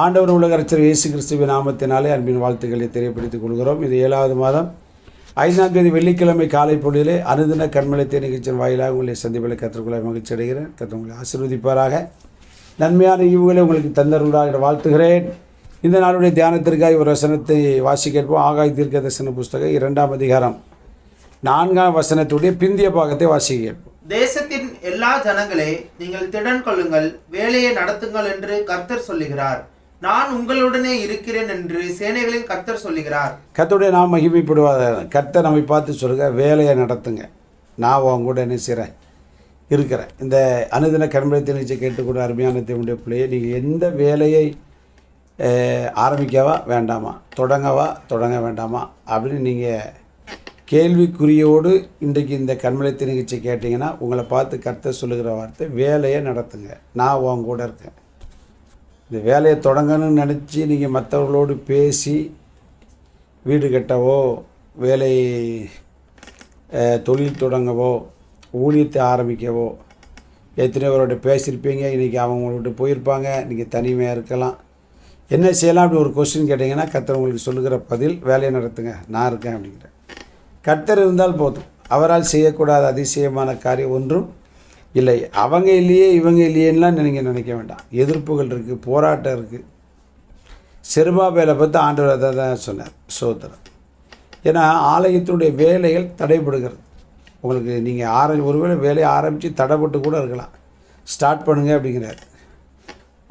ஆண்டவர் உலகரச்சர் இயேசு கிறிஸ்துவின் நாமத்தினாலே அன்பின் வாழ்த்துக்களை தெரியப்படுத்திக் கொள்கிறோம். இது ஏழாவது மாதம். ஐந்தாம் தேதி வெள்ளிக்கிழமை காலை பொழுதிலே அனுதின கண்மலைத்தை நிகழ்ச்சியின் வாயிலாக உங்களை சந்திப்பில் கற்றுக்கொள்ள மகிழ்ச்சி அடைகிறேன். கற்று உங்களை ஆசீர்வதிப்பாராக. நன்மையான ஈவுகளை உங்களுக்கு தந்தருளாக வாழ்த்துகிறேன். இந்த நாளுடைய தியானத்திற்காக ஒரு வசனத்தை வாசிக்க கேட்போம். ஆகாய் தீர்க்க தரிசன புஸ்தகம் இரண்டாம் அதிகாரம் நான்காம் வசனத்துடைய பிந்திய பாகத்தை வாசிக்க கேட்போம். தேசத்தின் எல்லா ஜனங்களே நீங்கள் திடன் கொள்ளுங்கள் வேலையை நடத்துங்கள் என்று கர்த்தர் சொல்லுகிறார். நான் உங்களுடனே இருக்கிறேன் என்று சேனைகளின் கர்த்தர் சொல்லுகிறார். கர்த்தருடைய நாம் மகிமைப்படுவாத கர்த்தர் நம்மை பார்த்து சொல்லுங்க வேலையை நடத்துங்க. நான் உன் கூட என்ன செய்கிறேன் இருக்கிறேன். இந்த அனுதின கண்மலை நிகழ்ச்சி கேட்டுக்கூட அருமையான தேவனுடைய பிள்ளையை நீங்கள் எந்த வேலையை ஆரம்பிக்கவா வேண்டாமா? தொடங்கவா? தொடங்க வேண்டாமா? அப்படின்னு நீங்கள் கேள்விக்குறியோடு இன்றைக்கு இந்த கண்மலை நிகழ்ச்சி கேட்டிங்கன்னா உங்களை பார்த்து கர்த்தர் சொல்லுகிற வார்த்தை வேலையை நடத்துங்க. நான் உன் கூட இருக்கேன். இந்த வேலையை தொடங்கணும்னு நினச்சி நீங்கள் மற்றவர்களோடு பேசி வீடு கட்டவோ வேலை தொழில் தொடங்கவோ ஊழியத்தை ஆரம்பிக்கவோ எத்தனை பேரோட பேசியிருப்பீங்க இன்றைக்கி அவங்களோட போயிருப்பாங்க நீங்கள் தனிமையாக இருக்கலாம். என்ன செய்யலாம் அப்படி ஒரு கொஸ்டின் கேட்டிங்கன்னா கர்த்தர் உங்களுக்கு சொல்லுகிற பதில் வேலையை நடத்துங்க நான் இருக்கேன் அப்படிங்கிற கர்த்தர் இருந்தால் போதும். அவரால் செய்யக்கூடாத அதிசயமான காரியம் ஒன்றும் இல்லை அவங்க இல்லையே இவங்க இல்லையேலாம் நீங்கள் நினைக்க வேண்டாம். எதிர்ப்புகள் இருக்குது போராட்டம் இருக்குது செருபாபேலை பற்றி ஆண்டவர் அதை தான் சொன்னார் சோதரர். ஏன்னா ஆலயத்தினுடைய வேலைகள் தடைபடுகிறது. உங்களுக்கு நீங்கள் ஆரம்பி ஒருவேளை வேலையை ஆரம்பித்து தடைப்பட்டு கூட இருக்கலாம். ஸ்டார்ட் பண்ணுங்கள் அப்படிங்கிறார்.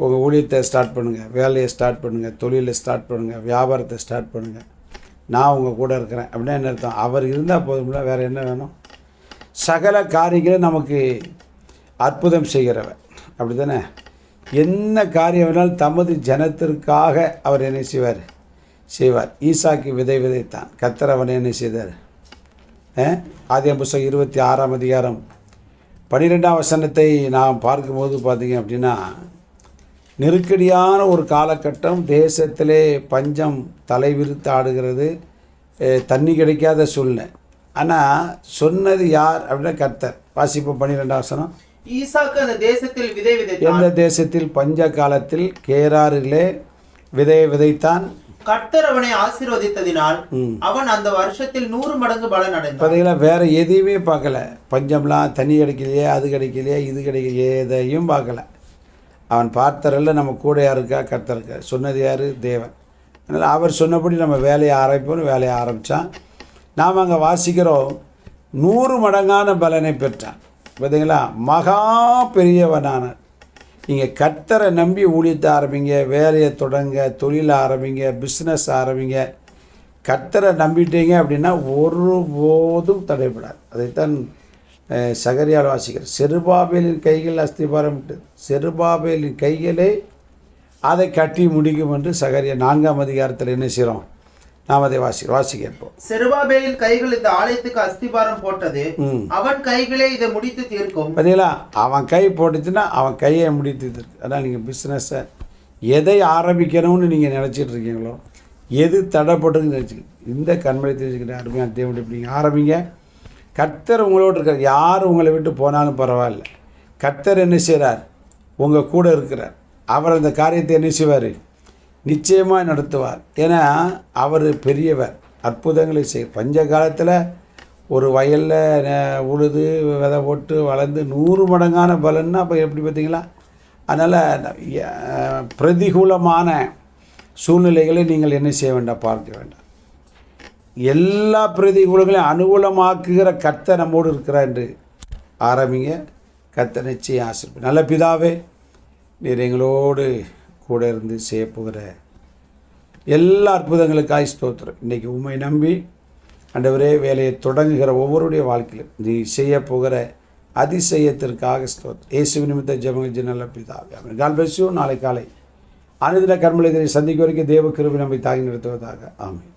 உங்கள் ஊழியத்தை ஸ்டார்ட் பண்ணுங்கள் வேலையை ஸ்டார்ட் பண்ணுங்கள் தொழிலை ஸ்டார்ட் பண்ணுங்கள் வியாபாரத்தை ஸ்டார்ட் பண்ணுங்கள் நான் உங்கள் கூட இருக்கிறேன். அப்படின்னா என்ன அர்த்தம்? அவர் இருந்தால் போதும்ல வேறு என்ன வேணும்? சகல காரியங்களும் நமக்கு அற்புதம் செய்கிறவர் அப்படி தானே என்ன காரியம் வேணாலும் தமது ஜனத்திற்காக அவர் என்ன செய்வார்? செய்வார். ஈசாக்கு விதை விதைத்தான். கத்தர் அவனை என்ன செய்தார். ஆதியம் புஸ்தகம் இருபத்தி ஆறாம் அதிகாரம். பன்னிரெண்டாம் வசனத்தை நாம் பார்க்கும்போது பார்த்தீங்க அப்படின்னா நெருக்கடியான ஒரு காலகட்டம் தேசத்திலே பஞ்சம் தலைவிரித்து ஆடுகிறது. தண்ணி கிடைக்காத சூழ்நிலை. ஆனால் சொன்னது யார் அப்படின்னா கர்த்தர். வாசிப்போம் பன்னிரெண்டாம் வசனம். ஈசாக்கு அந்த தேசத்தில் விதை விதைத்தான். எந்த தேசத்தில் பஞ்ச காலத்தில் கேராரிலே விதையை விதைத்தான்? கர்த்தர் அவனை ஆசீர்வதித்ததினால். அவன் அந்த வருஷத்தில் நூறு மடங்கு பலன் அடைந்தான். பார்த்தீங்களா வேறு எதையுமே பார்க்கல. பஞ்சம்லாம் தண்ணி கிடைக்கலையே அது கிடைக்கலையே இது கிடைக்கலையே எதையும் பார்க்கல. அவன் பார்த்தரில் நம்ம கூட யார் இருக்கா? கர்த்தர் இருக்கா சொன்னது யார்? தேவன். அதனால் அவர் சொன்னபடி நம்ம வேலையை ஆரம்பிப்போம்னு வேலையை ஆரம்பித்தான் நாம் அங்கே வாசிக்கிறோம் நூறு மடங்கான பலனை பெற்றான். பார்த்தீங்களா? மகா பெரியவனான. நீங்கள் கத்தரை நம்பி ஊழியத்தை ஆரம்பிங்க வேலையை தொடங்க தொழில் ஆரம்பிங்க பிஸ்னஸ் ஆரம்பிங்க. கத்தரை நம்பிட்டீங்க அப்படின்னா ஒருபோதும் தடைபடாது. அதைத்தான் சகரியால் வாசிக்கிறார். செருபாபேலின் கைகள் அஸ்திபாரம் விட்டது. செருபாபேலின் கைகளே அதை கட்டி முடிக்கும் என்று சகரியா நான்காம் அதிகாரத்தில் என்ன செய்கிறோம்? நாம் அதை வாசி வாசி கேட்போம் செருபாபேலின் கைகள் இந்த ஆலயத்துக்கு அஸ்திபாரம் போட்டது. அவன் கைகளே இதை முடித்து தீர்க்கும். பார்த்தீங்களா அவன் கை போட்டுச்சுன்னா அவன் கையை முடித்து இருக்கு அதான் நீங்கள் பிஸ்னஸை எதை ஆரம்பிக்கணும்னு நீங்கள் நினச்சிட்டு இருக்கீங்களோ எது தடைப்பட்டுன்னு நினச்சிக்க இந்த கண்மலை தெரிஞ்சுக்கிட்ட அருமையான தேவன் இப்படி நீங்கள் ஆரம்பிங்க. கர்த்தர் உங்களோடு இருக்கார். யார் உங்களை விட்டு போனாலும் பரவாயில்ல. கர்த்தர் என்ன செய்கிறார் உங்கள் கூட இருக்கிறார். அவர் அந்த காரியத்தை என்ன செய்வார்? நிச்சயமாக நடத்துவார். ஏன்னா அவர் பெரியவர். அற்புதங்களை செய் பஞ்ச காலத்தில் ஒரு வயலில் உழுது விதை போட்டு வளர்ந்து நூறு மடங்கான பலன்னா அப்போ எப்படி பார்த்தீங்களா அதனால் பிரதிகூலமான சூழ்நிலைகளை நீங்கள் என்ன செய்ய வேண்டாம்? பார்க்க வேண்டாம். எல்லா பிரதிகூலங்களையும் அனுகூலமாக்குகிற கத்தை நம்மோடு இருக்கிறார் என்று ஆரம்பிங்க. கர்த்தர் நிச்சயம் ஆசிரியர் நல்ல பிதாவே நீர் எங்களோடு கூட இருந்து செய்ய போகிற எல்லா அற்புதங்களுக்காய் ஸ்தோத்திரம். இன்றைக்கி உண்மை நம்பி அண்டவரே வேலையை தொடங்குகிற ஒவ்வொருடைய வாழ்க்கையிலும் நீ செய்ய போகிற அதிசயத்திற்காக ஸ்தோத்திரம். இயேசு நிமித்த ஜெபங்கள் நல்ல பிதாவே. அவன் கால் பேசுவோம் நாளை காலை அனுதின கர்மலை சந்திக்க வரைக்கும் தேவ கிருபி நம்மை தாங்கி நிறுத்துவதாக. ஆமாம்